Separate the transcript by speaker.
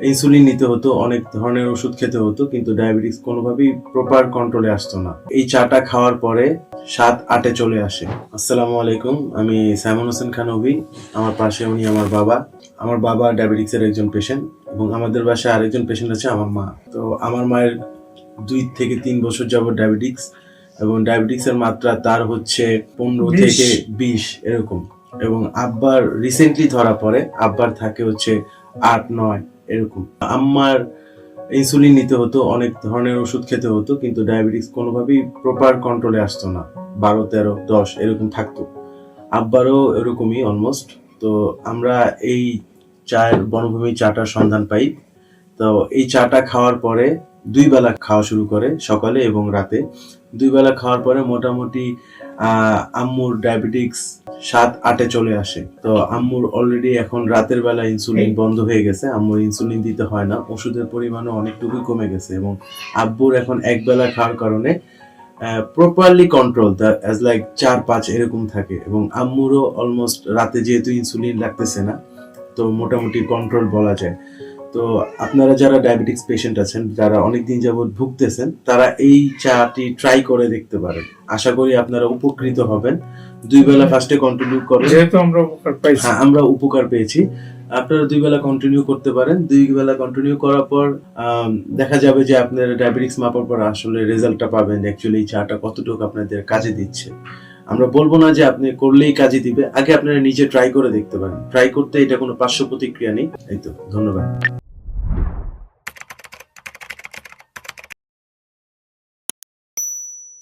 Speaker 1: Insulin নিতে হতো অনেক ধরনের ওষুধ খেতে হতো কিন্তু ডায়াবেটিস কোনোভাবেই প্রপার কন্ট্রোলে আসতো না। এই চাটা খাওয়ার পরে সাত আটে চলে আসে। আসসালামু আলাইকুম আমি সাইমন হোসেন খান অভি আমার পাশে উনি আমার বাবা। আমার বাবা ডায়াবেটিক্সের একজন পেশেন্ট এবং আমাদের বাসায় আরেকজন পেশেন্ট আছে আমার মা। তো আমার মায়ের দুই থেকে তিন বছর যাবত ডায়াবেটিক্স এবং ডায়াবেটিক্সের মাত্রা তার হচ্ছে পনেরো থেকে বিশ এরকম। এবং আব্বার রিসেন্টলি ধরা পড়ে আব্বার থাকে হচ্ছে আট নয়। এরকম। আম্মার ইনসুলিন নিতে হতো, অনেক ধরনের ওষুধ খেতে হতো, কিন্তু ডায়াবেটিস কোনোভাবেই প্রপার কন্ট্রোলে আসতো না। বারো, তেরো, দশ, এরকম থাকতো। আব্বারও এরকমই অলমোস্ট তো আমরা এই চায়ের বনভূমি চাটার সন্ধান পাই। তো এই চাটা খাওয়ার পরে দুই বেলা খাওয়া শুরু করে সকালে এবং রাতে। দুই বেলা খাওয়ার পরে মোটামুটি আম্মুর ডায়াবেটিক্স সাত আটে চলে আসে। তো আম্মুর অলরেডি এখন রাতের বেলা ইনসুলিন বন্ধ হয়ে গেছে। আম্মুর ইনসুলিন দিতে হয় না। ওষুধের পরিমাণও অনেকটুকুই কমে গেছে এবং আব্বুর এখন এক বেলা খাওয়ার কারণে প্রপারলি কন্ট্রোল অ্যাজ লাইক চার পাঁচ এরকম থাকে। এবং আম্মুরও অলমোস্ট রাতে যেহেতু ইনসুলিন লাগতেছে না তো মোটামুটি কন্ট্রোল বলা যায়। তো আপনারা যারা ডায়াবেটিক্স পেশেন্ট আছেন যারা অনেকদিন যাবত ভুগতেছেন তারা এই চাটি ট্রাই করে দেখতে পারেন। আশা করি আপনারা উপকৃত হবেন। দুই বেলা ফার্স্টে কন্টিনিউ করেন।
Speaker 2: যেহেতু আমরা উপকার পাইছি।
Speaker 1: হ্যাঁ আমরা উপকার পেয়েছি। আপনারা দুই বেলা কন্টিনিউ করতে পারেন। দুই বেলা কন্টিনিউ করার পর দেখা যাবে যে আপনার ডায়াবেটিক্স মাপার পর আসলে রেজাল্টটা পাবেন অ্যাকচুয়ালি এই চাটা কতটুকু আপনাদের কাজে দিচ্ছে। আমরা বলব না যে আপনি করলেই কাজে দিবে। আগে আপনারা নিজে ট্রাই করে দেখতে পারেন। ট্রাই করতে এটা কোনো পার্শ্ব প্রতিক্রিয়া নেই। এই তো ধন্যবাদ।